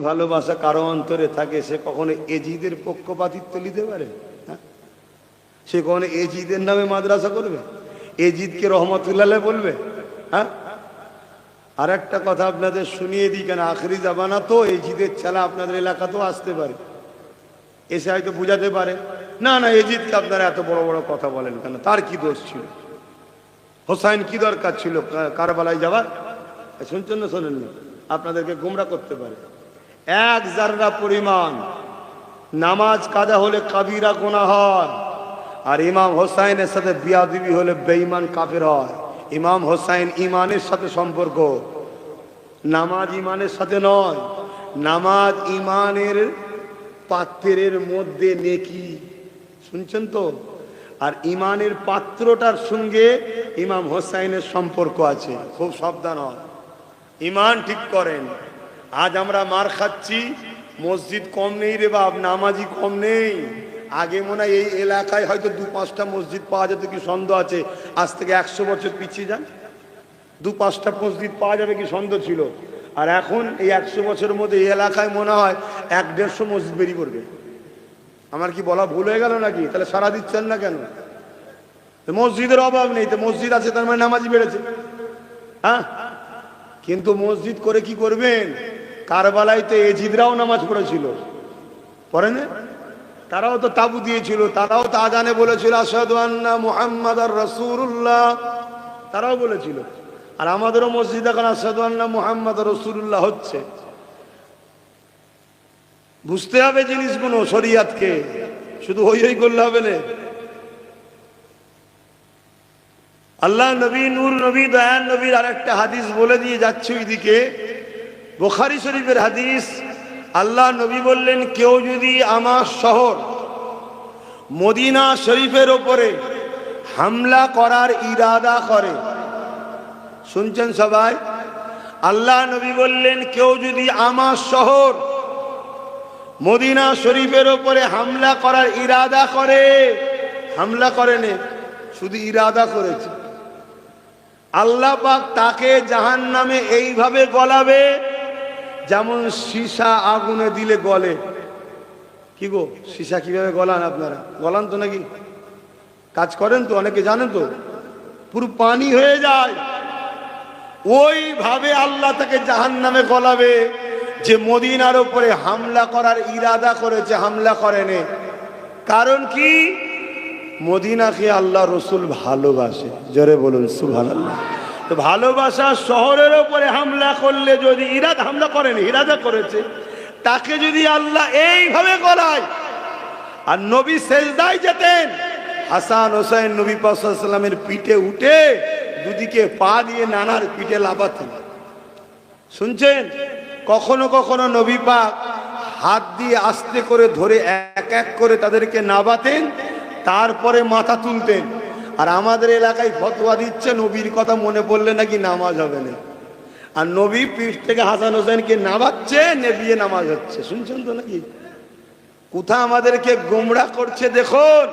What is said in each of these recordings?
ভালোবাসা কারও অন্তরে থাকে, সে কখনো এজিদের পক্ষপাতিত্ব নিতে পারে? হ্যাঁ? সে কখনো এজিদের নামে মাদ্রাসা করবে? এজিদকে রহমতুল্লাহ বলবে? হ্যাঁ? আর একটা কথা আপনাদের শুনিয়ে দিই, কেন আখরি জামানা তো এজিদের ছেলা আপনাদের এলাকাতেও আসতে পারে। এসে হয়তো বুঝাতে পারে। না না, এজিদকে আপনারা এত বড় বড় কথা বলেন কেন? তার কি দোষ ছিল? হোসাইন কি দরকার ছিল? কারবালায় যাওয়ার? শুনছেন না শোনেন না আপনাদেরকে গুমরা করতে পারে। এক জাররা পরিমাণ। নামাজ কাজা হলে কাবিরা গোনা হয়। আর ইমাম হোসাইনের সাথে বিয়াদিবি হলে বেঈমান কাফের হয়। ইমাম হোসাইন ইমানের সাথে সম্পর্ক। নামাজ ইমানের সাথে নয়। নামাজ ইমানের পাত্রের মধ্যে নেকি। শুনছেন তো? আর ইমানের পাত্রটার সঙ্গে ইমাম হোসাইনের সম্পর্ক আছে। খুব সাবধান হয়। ইমান ঠিক করেন। আজ আমরা মার খাচ্ছি। মসজিদ কম নেই রে বাপ নামাজি কম নেই। আগে মনে হয় এই এলাকায় হয়তো দু পাঁচটা মসজিদ পাওয়া যেত, কি সন্দেহ আছে? আজ থেকে একশো বছর পিছিয়ে যান। দু পাঁচটা মসজিদ পাওয়া যাবে, কি সন্দেহ ছিল? আর এখন এই একশো বছরের মধ্যে এই এলাকায় মনে হয় এক দেড়শো মসজিদ বেরিয়ে পড়বে। আমার কি বলা ভুল হয়ে গেল নাকি? তাহলে সারা দিচ্ছেন না কেন? মসজিদের অভাব নেই, তো মসজিদ আছে, তার মানে নামাজি বেড়েছে। হ্যাঁ? কিন্তু মসজিদ করে কি করবেন? কারবালায় তো এজিদরাও নামাজ পড়েছিল। পড়ে না? তারাও তো তাবু দিয়েছিল, তারাও তো আজানে বলেছিল আর রসুল্লাহ তারাও বলেছিল। আর আমাদেরও মসজিদ এখন আসাদু আন্না মুহাম্মদ রসুল্লাহ হচ্ছে। বুঝতে হবে জিনিসগুলো শরিয়াতকে। শুধু হই হই করলে হবে না। আল্লাহ নবী, নূর নবী দয়ান নবীর আরেকটা হাদিস বলে দিয়ে যাচ্ছে ওইদিকে। বোখারি শরীফের হাদিস, আল্লাহ নবী বললেন, কেউ যদি আমার শহর মদিনা শরীফের ওপরে হামলা করার ইরাদা করে, শুনছেন সবাই? আল্লাহ নবী বললেন, কেউ যদি আমার শহর মদিনা শরীফের ওপরে হামলা করার ইরাদা করে, হামলা করেনি শুধু ইরাদা করেছে। আল্লাহ পাক তাকে জাহান নামে এইভাবে গলাবে যেমন সীসা আগুনে দিলে গলে। কি গো, সীসা কীভাবে গলান আপনারা? গলান তো নাকি? কাজ করেন তো, অনেকে জানেন তো। পুরো পানি হয়ে যায়। ওইভাবে আল্লাহ তাকে জাহান নামে গলাবে যে মদিনার উপরে হামলা করার ইরাদা করেছে, হামলা করেনি। কারণ কি? মদিনাকে আল্লাহ রসুল ভালোবাসে। জোরে বলুন সুভান আল্লাহ তো ভালোবাসা শহরের ওপরে হামলা করলে যদি ইরাদ হামলা করেনি, ইরাদা করেছে, তাকে যদি আল্লাহ এইভাবে গলায় আর নবী সেজদায় যেতেন, হাসান হোসেন নবী পাশাল্লামের পিঠে উঠে দুদিকে পা দিয়ে নানার পিঠে লাফাতেন। শুনছেন? কখনো কখনো নবী পাক হাত দিয়ে আস্তে করে ধরে এক এক করে তাদেরকে নাবাতেন, তারপরে মাথা তুলতেন। আর আমাদের এলাকায় ফতোয়া দিচ্ছে, নবীর কথা মনে পড়লে নাকি নামাজ হবে না। আর নবী পিঠ থেকে হাসান হোসেনকে নামাচ্ছে, নেবিয়ে নামাজ হচ্ছে। শুনছেন তো নাকি? কোথা আমাদেরকে গোমরা করছে দেখুন।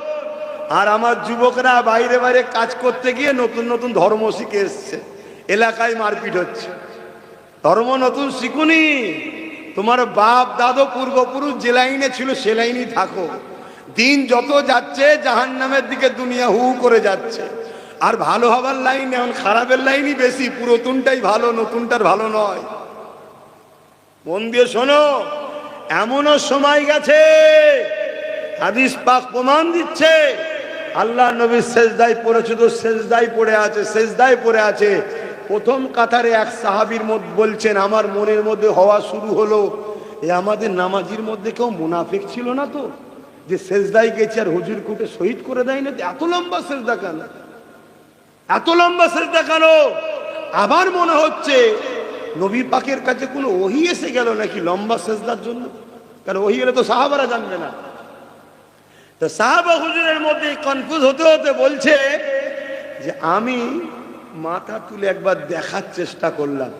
আর আমার যুবকরা বাইরে বাইরে কাজ করতে গিয়ে নতুন নতুন ধর্ম শিখে এসছে। এলাকায় মারপিট হচ্ছে। ধর্ম নতুন শিখুনি। তোমার বাপ, দাদু, পূর্বপুরুষ যে লাইনে ছিল সে লাইনেই থাকো। দিন যত যাচ্ছে জাহান নামের দিকে দুনিয়া হু করে যাচ্ছে। আর ভালো হবার লাইন, এখন খারাপের লাইনই বেশি। পুরাতনটাই ভালো, নতুনটার ভালো নয়। মন দিয়ে শোনো, এমনও সময় গেছে, হাদিস পাক প্রমাণ দিচ্ছে, আল্লাহ নবী শেষদায় পড়েছে তো শেষদায় পড়ে আছে শেষদায় পড়ে আছে। প্রথম কাতারে এক সাহাবীর মধ্যে বলছেন, আমার মনের মধ্যে হওয়া শুরু হলো। এ আমাদের নামাজির মধ্যে কেউ মুনাফিক ছিল না তো? যে শেষদায় গেছে আর হুজুর কুটে শহীদ করে দেয় না, এত লম্বা শেষদা কেন? এত লম্বা শেষদা কেন? আবার মনে হচ্ছে নবী পাকের কাছে কোনো ওহি এসে গেল নাকি লম্বা শেষদার জন্য? কারণ ওহি এলে তো সাহাবারা জানবে না। তো সাহাবা হুজুরের মধ্যে কনফিউজ হতে হতে বলছে যে আমি মাথা তুলে একবার দেখার চেষ্টা করলাম।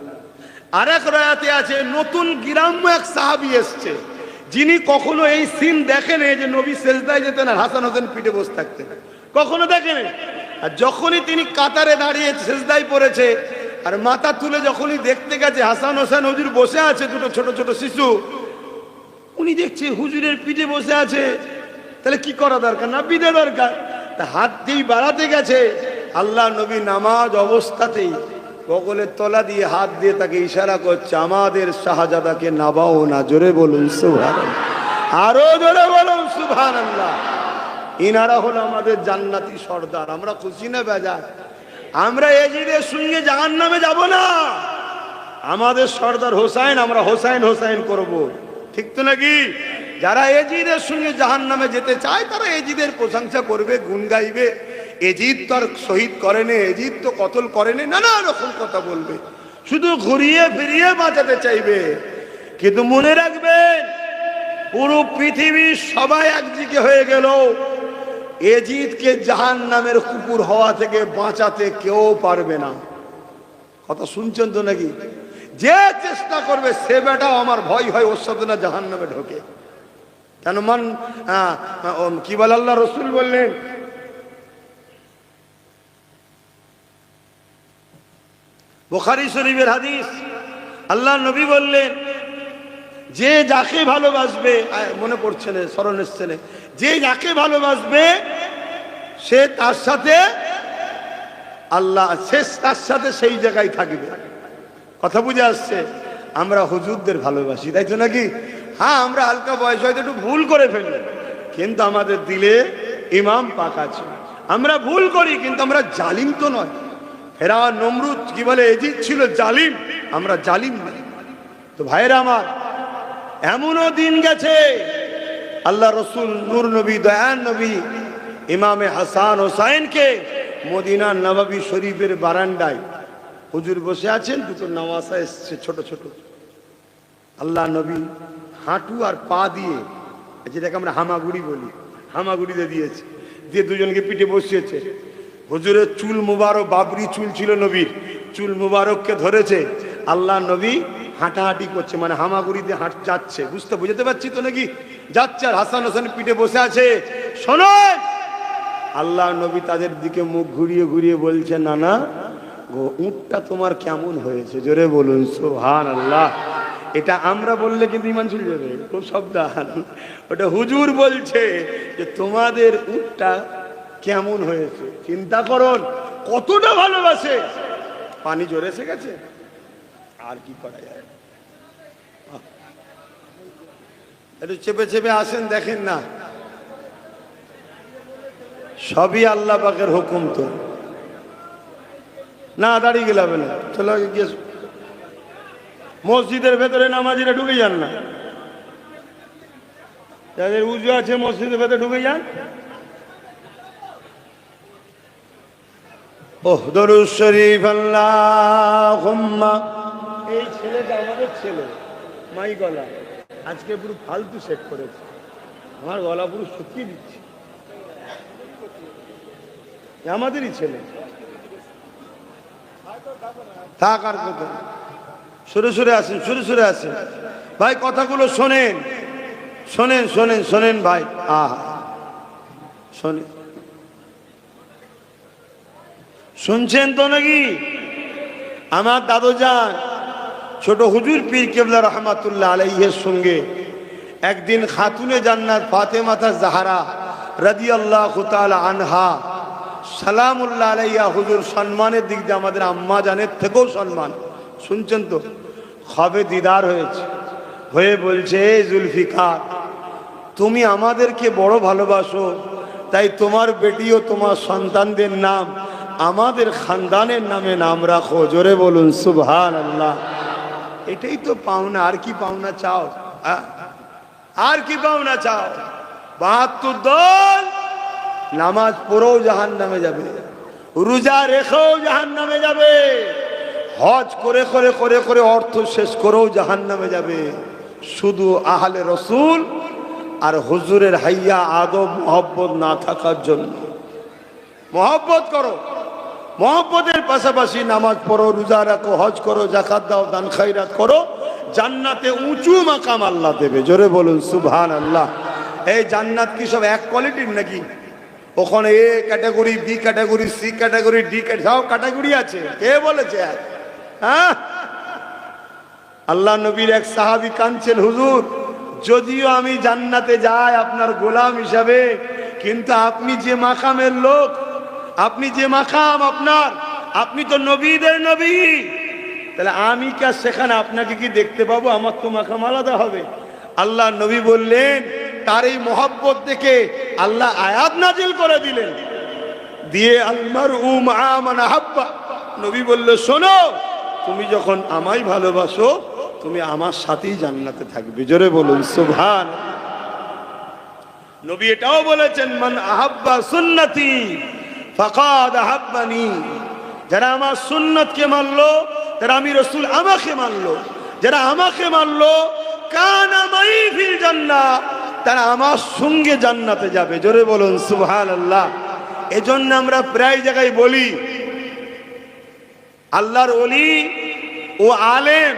আর এক রয়াতে আছে, নতুন গ্রাম্য এক সাহাবি এসছে। যিনি কখনো এই সিন দেখেন যে নবী সেজদায় যেতেন আর হাসান হোসেন পিঠে বসে থাকতেন। কখনো দেখেন? আর যখনই তিনি কাতারে দাঁড়িয়ে সেজদায় পড়েছে, আর মাথা তুলে যখনই দেখতে গেছে, হাসান হোসেন হুজুর বসে আছে দুটো ছোট ছোট শিশু। উনি দেখছে হুজুরের পিঠে বসে আছে। তাহলে কি করা দরকার? না পিঠে দরকার। তা হাত দিয়ে বাড়াতে গেছে। আল্লাহ নবী নামাজ অবস্থাতেই বগলের তলা দিয়ে হাত দিয়ে তাকে ইশারা করছে, আমাদের শাহজাদাকে নাবাও না, জোরে বলুন সুভান আরও জোরে বলুন সুভান ইনারা হলো আমাদের জান্নাতি সর্দার, আমরা খুশি না বেজার? আমরা এজিদের সঙ্গে জাহান নামে যাব না। আমাদের সর্দার হোসাইন, আমরা হোসাইন হোসাইন করব। ঠিক তো নাকি? যারা এজিদের সঙ্গে জাহান নামে যেতে চায়, তারা এজিদের প্রশংসা করবে, গুণ গাইবে। এজিদ তো আর শহীদ করেনি, এজিদ তো কতল করেনি, নানা রকম কথা বলবে। শুধু ঘুরিয়ে ফিরিয়ে বাঁচাতে চাইবে। কিন্তু মনে রাখবেন, পুরো পৃথিবীর সবাই একদিকে হয়ে গেল। এজিদকে জাহান নামের কুকুর হওয়া থেকে বাঁচাতে কেউ পারবে না। কথা শুনছেন তো নাকি? যে চেষ্টা করবে, সে বেটাও আমার ভয় হয়, ওর সাথে না জাহান নামে ঢোকে। কেন মান কি বল আল্লাহ রসুল বললেন? বোখারি শরীফের হাদিস। আল্লাহ নবী বললেন, যে যাকে ভালোবাসবে মনে পড়ছে না, স্মরণ এসছে। যে যাকে ভালোবাসবে, সে তার সাথে আল্লাহ, সে তার সাথে সেই জায়গায় থাকবে। কথা বুঝে আসছে, আমরা হুজুরদের ভালোবাসি, তাই তো নাকি? হ্যাঁ আমরা হালকা বয়স হয়তো একটু ভুল করে ফেলি, কিন্তু আমাদের দিলে ইমাম পাক আছে। আমরা ভুল করি, কিন্তু আমরা জালিম তো নয়। ফেরা নমরুদ কি বলে? এজিদ ছিল জালিম, আমরা জালিম তো ভাইরা আমার, এমনও দিন গেছে, আল্লাহ রসুল নূর নবী, দয়ান নবী, ইমামে হাসান হোসাইনকে মদিনা নবাবী শরীফের বারান্দায় হুজুর বসে আছেন, দুটো নামাজা এসছে ছোট ছোট। আল্লাহ নবী হাঁটু আর পা দিয়ে যেটাকে আমরা হামাগুড়ি বলি, হামাগুড়িতে দিয়েছে, দিয়ে দুজনকে পিঠে বসিয়েছে। হুজুরের চুল মুবারক, বাবরি চুল ছিল নবীর। চুল মুবারককে ধরেছে। আল্লাহ নবী হাঁটাহাঁটি করছে মানে হামাগুড়িতে হাঁট যাচ্ছে। বুঝতে বুঝতে পারছি তো নাকি? যাচ্ছে আর হাসান হোসেন পিঠে বসে আছে। শোনো আল্লাহ নবী তাদের দিকে মুখ ঘুরিয়ে ঘুরিয়ে বলছে না না গো, উঁটটা তোমার কেমন হয়েছে? জোরে বলুন সোহান আল্লাহ এটা আমরা বললে কিন্তু ইমান চলে যাবে। খুব সাবধান। ওটা হুজুর বলছে যে, তোমাদের উটটা কেমন হয়েছে? চিন্তা করুন, কতটা ভালোবাসে? পানি জোরে এসে গেছে আর কি করা যায়? একটু চেপে চেপে আসেন, দেখেন না। সবই আল্লাহ পাকের হুকুম তো। না, দাঁড়িয়ে গেলে হবে না। চলো গিয়ে মসজিদের ভেতরে নামাজিরা ঢুকে যান না। যাদের উজু আছে মসজিদের ভেতরে ঢুকে যান। ওহ দরুদ শরীফ আল্লাহুম্মা। এই ছেলেটা আমাদের ছেলে মাই গলা। আজকে পুরো ফালতু সেট করেছে। আমার গলা পুরো শুকিয়ে দিচ্ছে। আমাদেরই ছেলে। থাক আর কোথায় সরে সরে আসেন সরে সরে আসেন। ভাই কথাগুলো শোনেন। শোনেন শোনেন শোনেন ভাই। আহা। শোনেন। শুনছেন তো নাকি? আমার দাদু যান ছোট হুজুর পীর কেবলা রহমাতুল্লাহ আলাইহের সঙ্গে একদিন খাতুনে জান্নাত ফাতেমাতা জাহারা রাদি আল্লাহ আনহা সালামুল্লাহ আলাইয়া হুজুর সম্মানের দিক দিয়ে আমাদের আম্মা জানের থেকেও সম্মান। শুনছেন তো? খবে দিদার হয়েছে। হয়ে বলছে "এই জুলফিকার, তুমি আমাদেরকে বড় ভালোবাসো, তাই তোমার বেটিও তোমার সন্তানদের নাম আমাদের খানদানের নামে নাম রাখো, জোরে বলুন সুবহান আল্লাহ এটাই তো পাওনা, আর কি পাওনা চাও? আর কি পাওনা চাও? বাহাত্তর দল নামাজ পড়েও জাহান নামে যাবে, রোজা রেখেও জাহান নামে যাবে, হজ করে করে করে করে অর্থ শেষ করেও জাহান নামে যাবে। শুধু আহলে রসুল আর হুজুরের হাইয়া আদব, মহব্বত না থাকার জন্য। মহব্বত করো। মহব্বতের পাশাপাশি নামাজ পড়ো, রোজা রাখো, হজ করো জাকাত দাও, দান খাইরাত করো, জান্নাতে উঁচু মাকাম আল্লাহ দেবে। জোরে বলুন সুবহান আল্লাহ এই জান্নাত কি সব এক কোয়ালিটির নাকি? ওখানে A category, B category, C category, D সব ক্যাটাগরি আছে। কে বলেছে? হ্যাঁ? আল্লাহ নবীর এক সাহাবি কাঁদছেন, হুজুর, যদিও আমি জান্নাতে যাই আপনার গোলাম হিসাবে, কিন্তু আপনি যে মাকামের লোক আপনি যে মাকাম আপনার, আপনি তো নবীদের নবী। তাহলে আমি কে সেখানে আপনাকে কি দেখতে পাবো? আমার তো মাকাম আলাদা হবে। আল্লাহ নবী বললেন, তার এই মহব্বত দেখে আল্লাহ আয়াত নাজিল করে দিলেন। দিয়ে আলমার উম নবী বলল, শোনো, তুমি যখন আমায় ভালোবাসো, তুমি আমার সাথেই জান্নাতে থাকবে। জোরে বলুন সুভান নবী এটাও বলেছেন, মান আহাব্বা সুন্নতি। ফাকাদ আহাব্বানি। যারা আমার সুন্নতকে মানলো, তারা আমি রসুল আমাকে মানলো। যারা আমাকে মানলো, কান আমাই ফিল জান্নাত তারা আমার সঙ্গে জান্নাতে যাবে। জোরে বলুন সুবহান আল্লাহ এজন্য আমরা প্রায় জায়গায় বলি, আল্লাহর অলি ও আলেম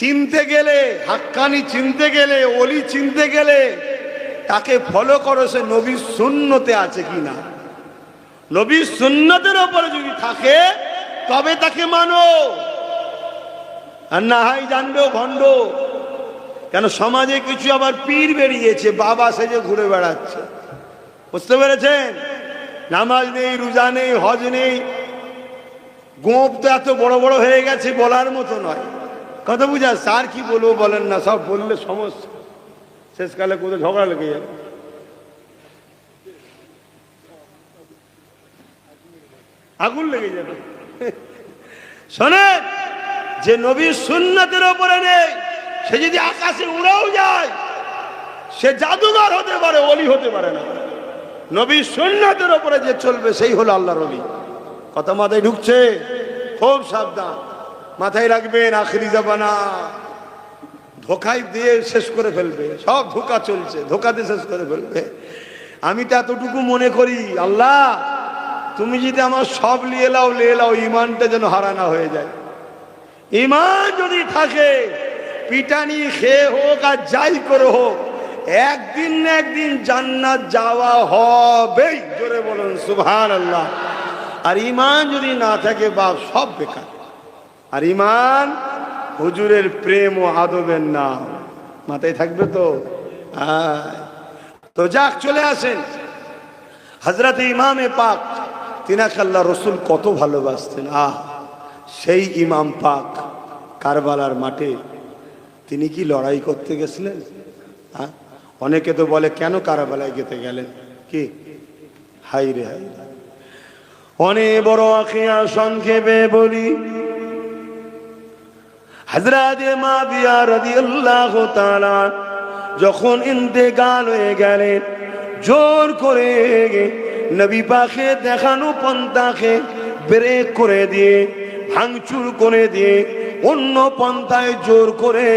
চিনতে গেলে, হাক্কানি চিনতে গেলে অলি চিনতে গেলে, তাকে ফলো করো সে নবীর শূন্যতে আছে কিনা। নবীর সুন্নতের ওপরে যদি থাকে, তবে তাকে মানো। আর না হয় জানবেও ভণ্ড। কেন সমাজে কিছু আবার পীর বেরিয়েছে, বাবা সেজে ঘুরে বেড়াচ্ছে। বুঝতে পেরেছেন? নামাজ নেই, রোজা নেই, হজ নেই। গোপ তো এত বড় বড় হয়ে গেছে, বলার মতো নয়। কথা বুঝা, স্যার কি বলব বলেন না, সব বললে সমস্যা। শেষকালে কোথাও ঝগড়া লেগে যাবে। আগুন লেগে যাবে। শোনেন যে নবীর সুন্নতের ওপরে নেই, সে যদি আকাশে উড়েও যায়, সে জাদুঘর হতে পারে, অলি হতে পারে না। নবীর সুন্নতের ওপরে যে চলবে, সেই হলো আল্লাহর অলি কথা মাথায় ঢুকছে? খুব সাবধান। মাথায় রাখবেন, আখরি জাবানা ধোকায় দিয়ে শেষ করে ফেলবে। সব ধোকা চলছে, ধোকাতে শেষ করে ফেলবে। আমি তো এতটুকু মনে করি, আল্লাহ তুমি যদি আমার সব নিয়ে লাও নিয়ে লাও, ইমানটা যেন হারানা হয়ে যায়। ইমান যদি থাকে, পিটানি খেয়ে হোক আর যাই করে হোক, একদিন না একদিন জান্নাত যাওয়া হবেই। জোরে বলুন সুবহান আল্লাহ আর ইমান যদি না থাকে, বাপ, সব বেকার। আর ইমান হুজুরের প্রেম ও আদবের নাম। মাথায় থাকবে তো। তো যাক, চলে আসেন। হজরত ইমামে পাক তিনাকে আল্লাহ রসুল কত ভালোবাসতেন। আহ, সেই ইমাম পাক কারবালার মাঠে তিনি কি লড়াই করতে গেছিলেন? হ্যাঁ অনেকে তো বলে, কেন কারবালায় যেতে গেলেন? কি? হাই রে, হাই। অনেক বড় আখিয়া সংক্ষেপে বলি বিয়া রাদিয়াল্লাহু তাআলা যখন হয়ে গেলেন, জোর করে নবী পাখে দেখানো পন্থাকে ব্রেক করে দিয়ে, ভাঙচুর করে দিয়ে, অন্য পন্থায় জোর করে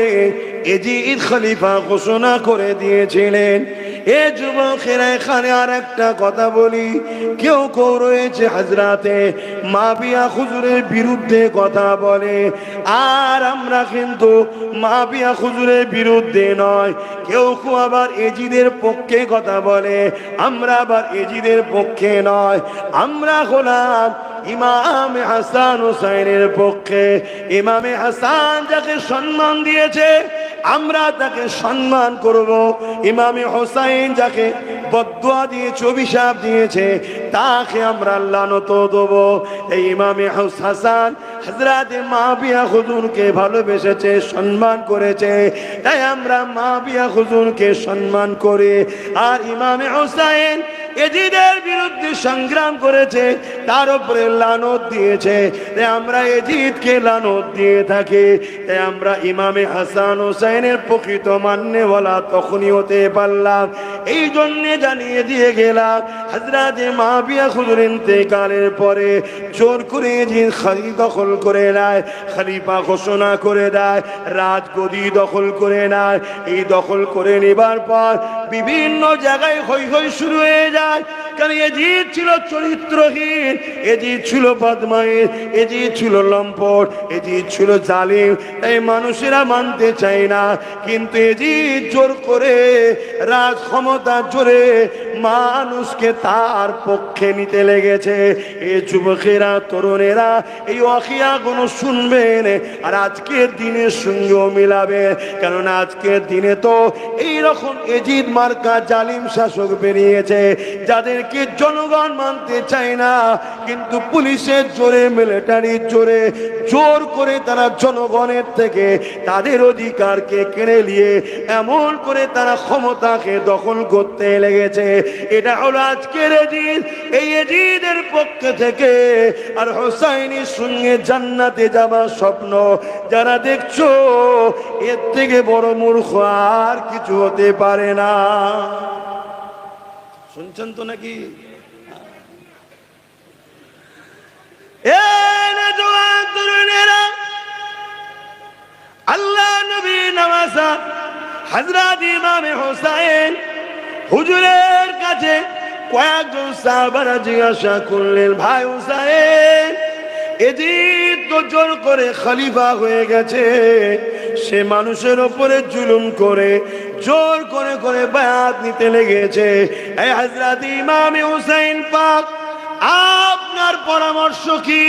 এজিদ খলিফা ঘোষণা করে দিয়েছিলেন। এ যুবকেরা এখানে আর একটা কথা বলি। কেউ কেউ রয়েছে হাজরাতে, মাবিয়া খুজুরের বিরুদ্ধে কথা বলে। আর আমরা কিন্তু মাবিয়া খুজুরের বিরুদ্ধে নয়। কেউ কেউ আবার এজিদের পক্ষে কথা বলে। আমরা আবার এজিদের পক্ষে নয়। আমরা হলাম ইমাম হাসান হুসাইনের পক্ষে। ইমামে হাসান যাকে সম্মান দিয়েছে আমরা তাকে সম্মান করব। ইমামে হোসাইন যাকে বদুয়া দিয়ে অভিশাপ দিয়েছে, তাকে আমরা আল্লাহ নত দেবো। এই ইমামে হাসান হাজরাতে মা বিয়া হুজুরকে ভালোবেসেছে, সম্মান করেছে। তাই আমরা মা বিয়া হুজুরকে সম্মান করি। আর ইমামে হোসাইন এজিদের বিরুদ্ধে সংগ্রাম করেছে, তার উপরে লানত দিয়েছে। তাই আমরা এজিদকে লানত দিয়ে থাকি। তাই আমরা ইমামে হাসান হোসেনের প্রকৃত মান্যওয়ালা তখনই হতে পারলাম। এই জন্যে জানিয়ে দিয়ে গেলাম হাজরাতে মাবিয়া খুদুর ইন্তেকালের পরে জোর করে এজিদ খালি দখল করে নেয়, খালিফা ঘোষণা করে দেয় রাজগদি দখল করে নেয়। এই দখল করে নেবার পর বিভিন্ন জায়গায় হৈ হৈ শুরু হয়ে যায়। i'm God. কারণ ছিল চরিত্রহীন, এজিদ ছিল ছিল লম্পট ছিল জালিম, তাই মানুষেরা মানতে চায় না। কিন্তু জোর করে রাজ ক্ষমতা জোরে মানুষকে তার পক্ষে নিতে লেগেছে। এই যুবকেরা, তরুণেরা, এই অখিয়াগুলো শুনবেন আর আজকের দিনের সঙ্গেও মিলাবে। কেননা আজকের দিনে তো এই রকম এজিদ মার্কা জালিম শাসক বেরিয়েছে যাদেরকে জনগণ মানতে চায় না। কিন্তু পুলিশের জোরে, মিলিটারির জোরে, জোর করে তারা জনগণের থেকে তাদের অধিকারকে কেড়ে নিয়ে এমন করে তারা ক্ষমতাকে দখল করতে লেগেছে। এটা হলো আজকের এজিদ। এই এজিদের পক্ষে থেকে আর হোসাইনের সঙ্গে জান্নাতে যাবার স্বপ্ন যারা দেখছ, এর থেকে বড় মূর্খ আর কিছু হতে পারে না। শুনছেন তো নাকি? আল্লাহ নবী নওয়াজা হযরত ইমাম হোসেন হুজুরের কাছে কয়েকজন সাহাবারা জিজ্ঞাসা করলেন, ভাই হুসাইন, এজিদ তো জোর করে খলিফা হয়ে গেছে, সে মানুষের ওপরে জুলুম করে জোর করে করে বায়াত নিতে লেগেছে। এই হাজরাত ইমাম হুসাইন পাক আপনার পরামর্শ কি?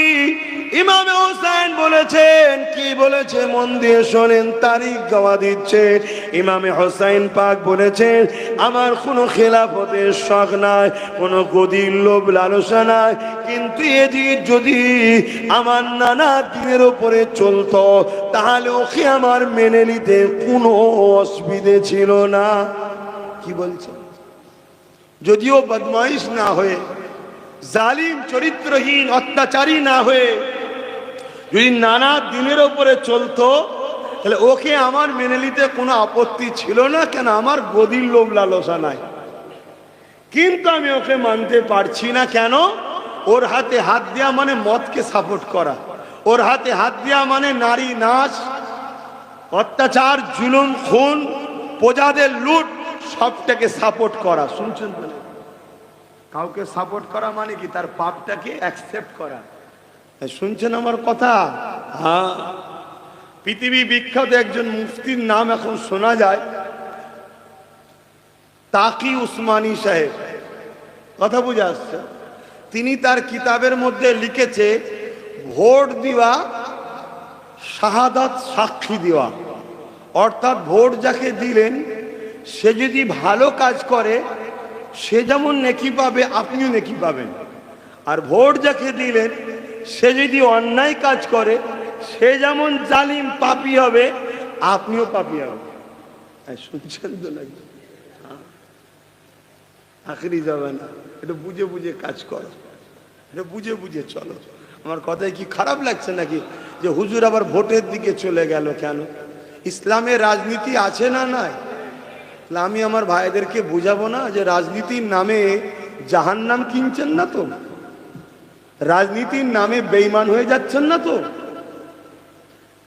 ইমামে হোসেন বলেছেন, কি বলেছে? মন দিয়ে শোনেন, তারিখ গাওয়া দিচ্ছে। ইমামে হোসেন পাক বলেছেন, আমার কোনো খেলাফতের শখ নাই, কোনো গদির লোভ লালসা নাই, কিন্তু এদিক যদি আমার নানা দিনের ওপরে চলতো তাহলে ওকে আমার মেনে নিতে কোনো অসুবিধে ছিল না? কি বলছেন যদিও বদমাইশ না হয়ে, জালিম চরিত্রহীন, অত্যাচারী না হয়ে যদি নানা দিনের ওপরে চলতো, তাহলে ওকে আমার মেনে নিতে কোনো আপত্তি ছিল না, কেন আমার গদির লোভ লালসা নাই। কিন্তু আমি ওকে মানতে পারছি না, কেন? ওর হাতে হাত দেওয়া মানে মদকে সাপোর্ট করা। ওর হাতে হাত দেওয়া মানে নারী নাচ অত্যাচার, জুলুম, খুন, প্রজাদের লুট, সবটাকে সাপোর্ট করা। শুনছেন কাউকে সাপোর্ট করা মানে কি? তার পাপটাকে অ্যাকসেপ্ট করা। শুনছেন আমার কথা? হ্যাঁ। পৃথিবী বিখ্যাত একজন মুফতির নাম এখন শোনা যায়। তাকি উসমানী সাহেব। কথা বুঝে আসছে? তিনি তার কিতাবের মধ্যে লিখেছে, ভোট দেওয়া, শাহাদাত সাক্ষী দেওয়া। অর্থাৎ ভোট যাকে দিলেন, সে যদি ভালো কাজ করে, সে যেমন নেকি পাবে, আপনিও নেকি পাবেন। আর ভোট যাকে দিলেন সে যদি অন্যায় কাজ করে, সে যেমন জালিম পাপি হবে, আপনিও পাপি হবে শুনছেন তো নাকি। আখরি যাবে না এটা বুঝে বুঝে কাজ কর। এটা বুঝে বুঝে চলো। আমার কথায় কি খারাপ লাগছে নাকি? যে হুজুর আবার ভোটের দিকে চলে গেল কেন? ইসলামের রাজনীতি আছে না নাই? আমি আমার ভাইদেরকে বুঝাবো না যে রাজনীতির নামে জাহান্নাম কিনছেন না তো? রাজনীতির নামে বেইমান হয়ে যাচ্ছেন না তো?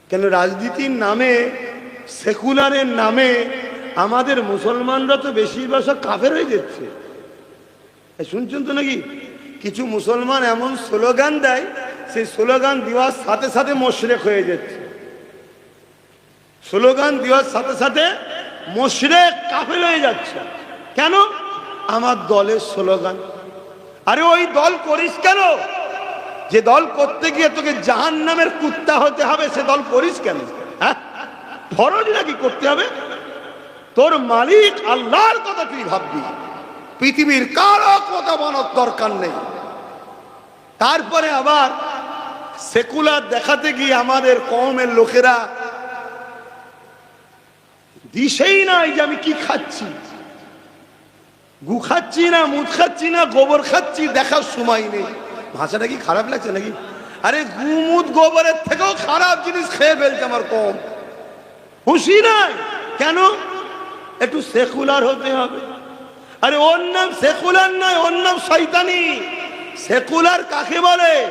কেন রাজনীতির নামে, সেকুলারের নামে আমাদের মুসলমানরা তো বেশিরভাগ সব কাফের হয়ে যাচ্ছে। শুনছেন তো নাকি? কিছু মুসলমান এমন স্লোগান দেয়, সেই স্লোগান দেওয়ার সাথে সাথে মোশরেক হয়ে যাচ্ছে। স্লোগান দেওয়ার সাথে সাথে মোশরেক কাফের হয়ে যাচ্ছে। কেন? আমার দলের স্লোগান। আরে ওই দল করিস কেন? যে দল করতে গিয়ে তোকে জাহান নামের কুত্তা হতে হবে, সে দল করিস কেন? হ্যাঁ? ফরজ নাকি করতে হবে? তোর মালিক আল্লাহর কথা তুই ভাববি। পৃথিবীর কারও কথা বলার দরকার নেই। তারপরে আবার সেকুলার দেখাতে গিয়ে আমাদের কমের লোকেরা দিশেই নাই যে আমি কি খাচ্ছি। গু খাচ্ছি না, মুদ খাচ্ছি না, গোবর খাচ্ছি, দেখার সময় নেই। ভাষাটা কি খারাপ লাগছে নাকি? আরে গুমুদ গোবরের থেকেও খারাপ জিনিস খেয়ে ফেলছে আমার কম। খুশি নাই। কেন? একটু সেকুলার হতে হবে। আরে ওর নাম সেকুলার নয়, ওর নাম শয়তানি। সেকুলার কাকে বলে?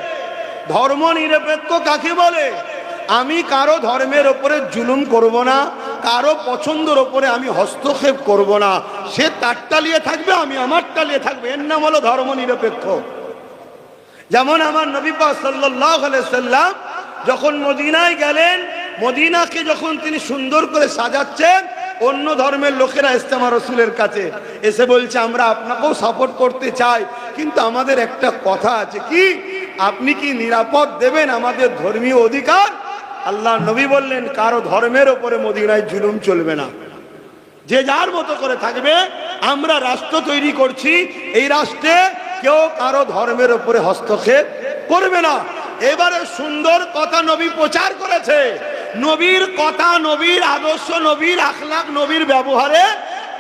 ধর্ম নিরপেক্ষ কাকে বলে? আমি কারও ধর্মের ওপরে জুলুম করব না, কারও পছন্দের ওপরে আমি হস্তক্ষেপ করব না। সে তার টালিয়ে থাকবে, আমি আমার টালিয়ে থাকবে। এর নাম হলো ধর্ম নিরপেক্ষ যেমন আমার নবী পাক সাল্লাল্লাহু সাল্লাম যখন মদিনায় গেলেন, মদিনাকে যখন তিনি সুন্দর করে সাজাচ্ছেন, অন্য ধর্মের লোকেরা আমার রসুলের কাছে। এসে বলছে, আমরা আপনাকেও সাপোর্ট করতে চাই, কিন্তু আমাদের একটা কথা আছে কি? আপনি কি নিরাপদ দেবেন আমাদের ধর্মীয় অধিকার? আল্লাহ নবী বললেন, কারও ধর্মের ওপরে মদিনায় জুলুম চলবে না। যে যার মতো করে থাকবে, আমরা রাষ্ট্র তৈরি করছি, এই রাষ্ট্রে কেউ কারও ধর্মের উপরে হস্তক্ষেপ করবে না। এবারে সুন্দর কথা নবী প্রচার করেছে। নবীর কথা, নবীর আদর্শ, নবীর আখলাক নবীর ব্যবহারে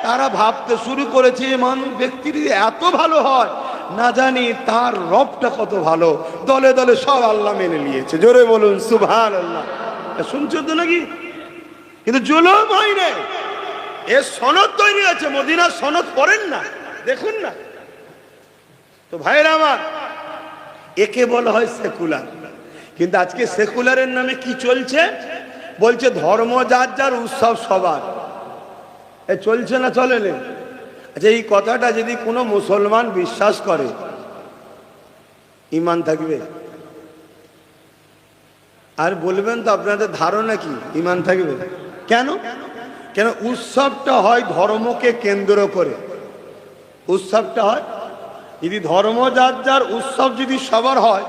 তারা ভাবতে শুরু করেছে মানুষ ব্যক্তির এত ভালো হয়, না জানি তার রবটা কত ভালো। দলে দলে সব আল্লাহ মেনে নিয়েছে। জোরে বলুন সুভান আল্লাহ শুনছো তো নাকি? কিন্তু জুলুম হয়নি এর সনদ তৈরি আছে মদিনার সনদ পড়েন না, দেখুন না। তো ভাইরা আমার, একে বলা হয় সেকুলার। কিন্তু আজকে সেকুলারের নামে কি চলছে? বলছে ধর্ম যার যার উৎসব সবার। এ চলছে না চলে না আচ্ছা এই কথাটা যদি কোনো মুসলমান বিশ্বাস করে ইমান থাকবে? আর বলবেন তো আপনাদের ধারণা কি? ইমান থাকবে? কেন? কেন? উৎসবটা হয় ধর্মকে কেন্দ্র করে। উৎসবটা হয় যদি ধর্ম যার যার উৎসব যদি সবার হয়,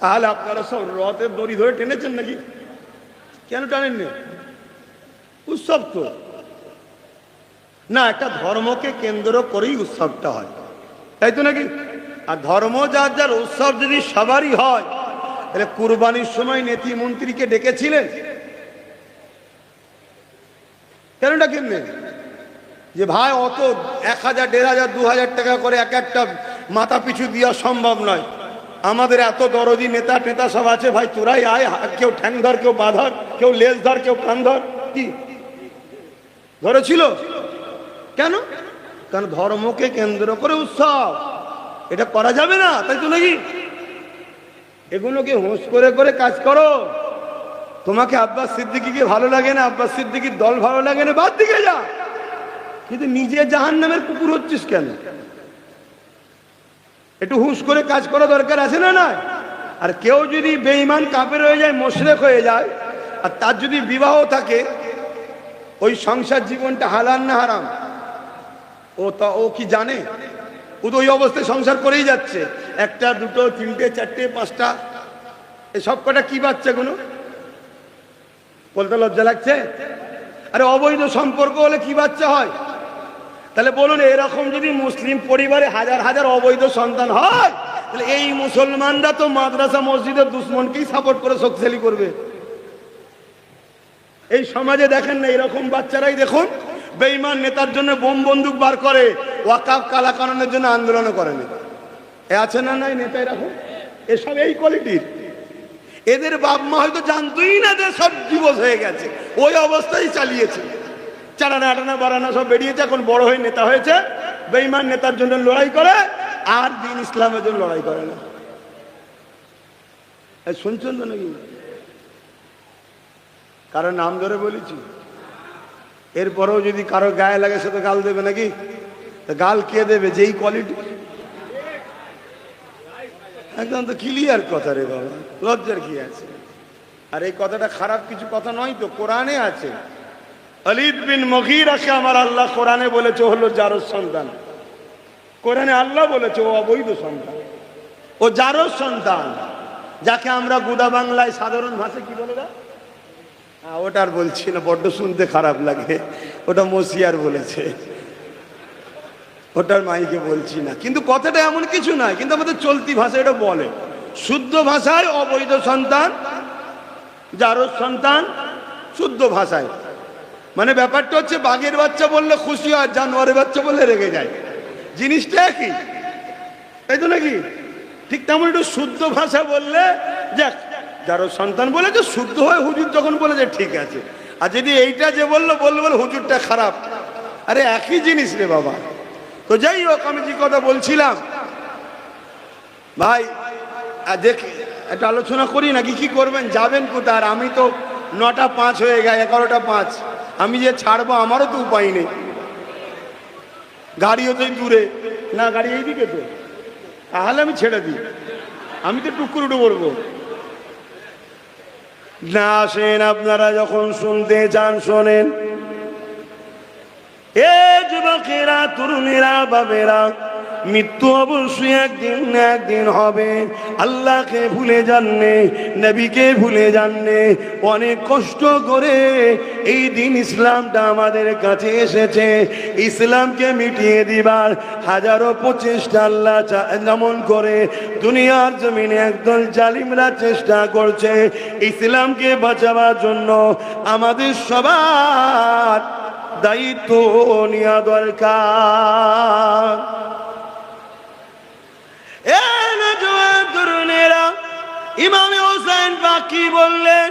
তাহলে আপনারা সব রথের দড়ি ধরে টেনেছেন নাকি? কেন টানেননি? উৎসব তো। না, একটা ধর্মকে কেন্দ্র করেই উৎসবটা হয়। তাই তো নাকি? আর ধর্ম যার যার উৎসব যদি সবারই হয়, তাহলে কুরবানির সময় নেতি মন্ত্রীকে ডেকেছিলেন। কেন ডাকেননি? যে ভাই অত এক হাজার, দেড় হাজার, দু হাজার টাকা করে এক একটা মাথা পিছু দেওয়া সম্ভব নয়। আমাদের এত দরদি নেতা টেতা সব আছে, ভাই, তোরাই আয়। কেউ ঠ্যাং ধর, কেউ বাঁধর কেউ লেজ ধর, কেউ কান ধর। কি? ধরেছিল? কেন? কারণ ধর্মকে কেন্দ্র করে উৎসব। এটা করা যাবে না, তাই তো নাকি? এগুলোকে হোঁশ করে করে কাজ করো। তোমাকে আব্বাস সিদ্দিকিকে ভালো লাগে না, আব্বাস সিদ্দিকির দল ভালো লাগে না, বাদ দিকে যা। কিন্তু নিজে জাহান নামের কুকুর হচ্ছিস কেন? একটু হুঁশ করে কাজ করা দরকার আছে না না আর কেউ যদি বেঈমান কাপের হয়ে যায়, মোশরেক হয়ে যায়, আর তার যদি বিবাহ থাকে, ওই সংসার জীবনটা হালান না হারাম? ও তা ও কি জানে? ও তো ওই অবস্থায় সংসার করেই যাচ্ছে। একটা, দুটো, তিনটে, চারটে, পাঁচটা, এই সব কটা কি বাচ্চাগুলো বলতে লজ্জা লাগছে? আরে অবৈধ সম্পর্ক হলে কি বাচ্চা হয়? তাহলে বলুন, এরকম যদি মুসলিম পরিবারে হাজার হাজার অবৈধ সন্তান হয়, তাহলে এই মুসলমানরা তো মাদ্রাসা, মসজিদের দুশ্মনকেই সাপোর্ট করে শক্তিশালী করবে। এই সমাজে দেখেন না, এরকম বাচ্চারাই দেখুন বেইমান নেতার জন্য বোম বন্দুক বার করে ওয়াকাব কালাকাননের জন্য আন্দোলন করেনি এ আছে না নাই নেতা এরকম? এসব এই কোয়ালিটির। এদের বাপ মা হয়তো জানতোই না যে সব দিবস হয়ে গেছে, ওই অবস্থায় চালিয়েছে। চারানা আটানা বারানা সব বেরিয়েছে, এখন বড় হয়ে নেতা হয়েছে বেইমান নেতার জন্য লড়াই করে, আর দিন ইসলামের জন্য লড়াই করে না। শুনছেন তো নাকি? কারও নাম ধরে বলেছি। এরপরেও যদি কারও গায়ে লাগে সে তো গাল দেবে নাকি? গাল কে দেবে? যেই কোয়ালিটি একদম তো ক্লিয়ার কথা রে বাবা, লজ্জার কি আছে? আর এই কথাটা খারাপ কিছু কথা নয় তো, কোরআনে আছে। অলিদ বিন মগিরাকে আমার আল্লাহ কোরআনে বলেছে হলো জারোর সন্তান। কোরআনে আল্লাহ বলেছে ও অবৈধ সন্তান। ও জারোর সন্তান যাকে আমরা গুদা বাংলায় সাধারণ ভাষায় কি বলে না? হ্যাঁ, ওটা আর বলছি না বড্ড শুনতে খারাপ লাগে। ওটা মসিয়ার বলেছে। ওটার মাইকে বলছি না। কিন্তু কথাটা এমন কিছু নয় কিন্তু আমাদের চলতি ভাষা এটা বলে। শুদ্ধ ভাষায় অবৈধ সন্তান যারোর সন্তান শুদ্ধ ভাষায়। মানে ব্যাপারটা হচ্ছে বাঘের বাচ্চা বললে খুশি হয় জানোয়ারের বাচ্চা বললে রেগে যায়। জিনিসটা একই। তাই তো নাকি? ঠিক তেমন একটু শুদ্ধ ভাষা বললে, যাক, যারো সন্তান বলেছে, শুদ্ধ হয়ে হুজুর যখন বলেছে, ঠিক আছে। আর যদি এইটা যে বলল বলল বলে হুজুরটা খারাপ। আরে একই জিনিস রে বাবা। তো যাই হোক, আমি যে কথা বলছিলাম, ভাই দেখ, একটা আলোচনা করি নাকি? কি করবেন? যাবেন কোথায়? আর আমি তো নটা পাঁচ হয়ে গেছে, এগারোটা পাঁচ। আমি যে ছাড়বো আমারও তো উপায় নেই। গাড়িও তো এই দূরে। না, গাড়ি এইদিকে তো। তাহলে আমি ছেড়ে দিই। আমি তো টুকুর উঠে পড়ব না আসেন আপনারা যখন শুনতে চান, শোনেন। এ যুবকেরা, তরুণেরা বাবেরা মৃত্যু অবশ্যই একদিন না একদিন হবে। আল্লাহকে ভুলে জাননে নবীকে ভুলে জাননে অনেক কষ্ট করে এই দিন ইসলামটা আমাদের কাছে এসেছে। ইসলামকে মিটিয়ে দিবার হাজারো প্রচেষ্টা আল্লাহ যেমন করে দুনিয়ার জমিনে একদল জালিমরা চেষ্টা করছে ইসলামকে বাঁচাবার জন্য। আমাদের সবার দায়িত্ব নেওয়া দরকার। ইমামে হোসেন বাকি বললেন,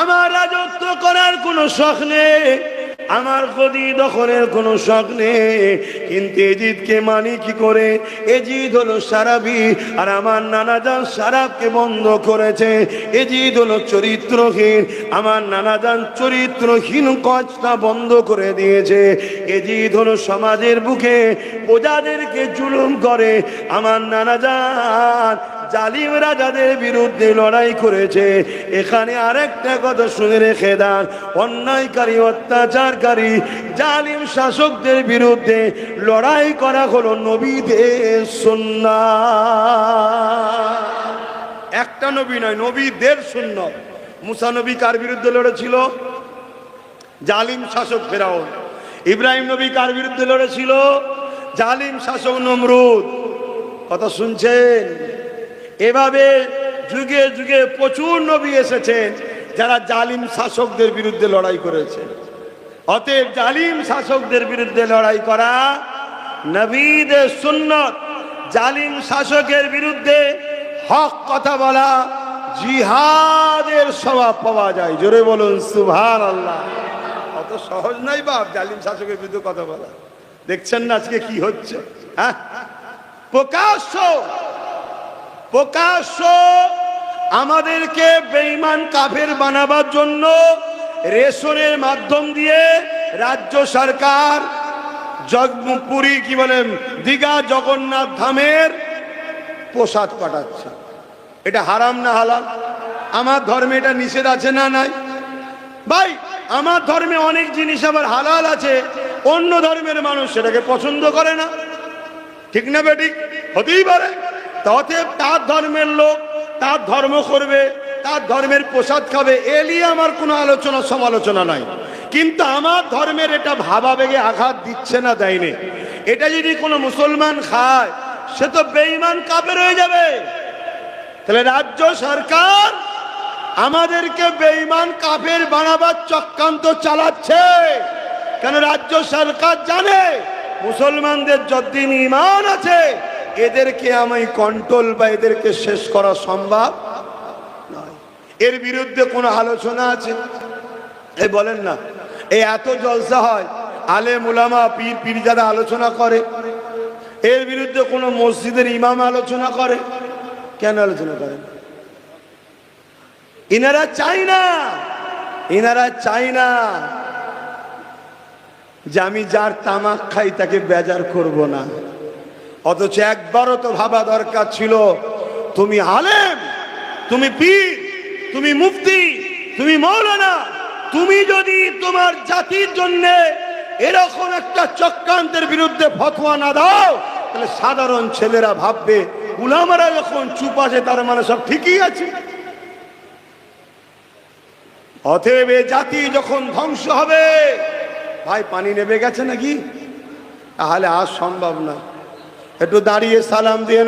আমার রাজত্ব করার কোনো শখ নেই, আমার গদি দখলের কোনো শখ নেই, কিন্তু এজিদকে মানি কি করে? এজিদ হলো সারাবি, আর আমার নানা যান সারাবকে বন্ধ করেছে। এজিদ হলো চরিত্রহীন, আমার নানা যান চরিত্রহীন কচটা বন্ধ করে দিয়েছে। এজিদ হলো সমাজের বুকে প্রজাদেরকে জুলুম করে, আমার নানা যান জালিম রাজাদের বিরুদ্ধে লড়াই করেছে। এখানে আরেকটা কথা শুনে রেখে দেন। অন্যায়কারী, অত্যাচারকারী, জালিম শাসকদের বিরুদ্ধে লড়াই করা হলো নবীদের সুন্না একটা নবী নয়, নবীদের শূন্য মুসা নবী কার বিরুদ্ধে লড়েছিল? জালিম শাসক ফেরাউন। ইব্রাহিম নবী কার বিরুদ্ধে লড়েছিল? জালিম শাসক নমরুদ। কথা শুনছেন? এভাবে যুগে যুগে প্রচুর নবী এসেছেন যারা জালিম শাসকদের বিরুদ্ধে লড়াই করেছে। অতএব জালিম শাসকদের বিরুদ্ধে লড়াই করা নবীদের সুন্নত। জালিম শাসকের বিরুদ্ধে হক কথা বলা, জিহাদের স্বভাব পাওয়া যায়। জোরে বলুন সুভান আল্লাহ অত সহজ নয় বাপ, জালিম শাসকের বিরুদ্ধে কথা বলা। দেখছেন না আজকে কি হচ্ছে? হ্যাঁ? প্রকাশ্য প্রকাশ্য আমাদেরকে বেঈমান কাফের বানাবার জন্য রেশনের মাধ্যম দিয়ে রাজ্য সরকার জগপুরি কি বলেন দীঘা জগন্নাথ ধামের প্রসাদ পাঠাচ্ছে। এটা হারাম না হালাল? আমার ধর্মে এটা নিষেধ আছে না নাই? ভাই, আমার ধর্মে অনেক জিনিস আবার হালাল আছে, অন্য ধর্মের মানুষ সেটাকে পছন্দ করে না। ঠিক না বেঠিক হতেই পারে। অতএব তার ধর্মের লোক, তার ধর্ম করবে, তার ধর্মের প্রসাদ খাবে এলিয়ে আমার কোনো আলোচনা, সমালোচনা নাই। কিন্তু আমার ধর্মের এটা ভাবাবেগে আঘাত দিচ্ছে না দেয়নি। এটা যদি কোনো মুসলমান খায়, সে তো বেঈমান কাপের হয়ে যাবে। তাহলে রাজ্য সরকার আমাদেরকে বেঈমান কাফের বানাবার চক্রান্ত চালাচ্ছে। কেন রাজ্য সরকার জানে, মুসলমানদের যতদিন ইমান আছে এদেরকে আমি কন্ট্রোল বা এদেরকে শেষ করা সম্ভব নয়। এর বিরুদ্ধে কোনো আলোচনা আছে? এই বলেন না। এই এত জলসা হয় আলে মুলামা পীর পীরজাদা আলোচনা করে, এর বিরুদ্ধে কোনো মসজিদের ইমাম আলোচনা করে? কেন আলোচনা করেন? ইনারা চাই না। ইনারা চাই না যে আমি যার তামাক খাই তাকে বেজার করব না। অথচ একবারও তো ভাবা দরকার ছিল, তুমি আলেম, তুমি পীর, তুমি মুফতি, তুমি মৌলানা, তুমি যদি তোমার জাতির জন্য এরকম একটা চক্রান্তের বিরুদ্ধে ফতোয়া না দাও, তাহলে সাধারণ ছেলেরা ভাববে, উলামারা যখন চুপ আছে তার মানে সব ঠিকই আছে। অতএব এ জাতি যখন ধ্বংস হবে, ভাই পানি নেমে গেছে নাকি? তাহলে আর সম্ভব না একটু দাঁড়িয়ে সালাম দিয়ে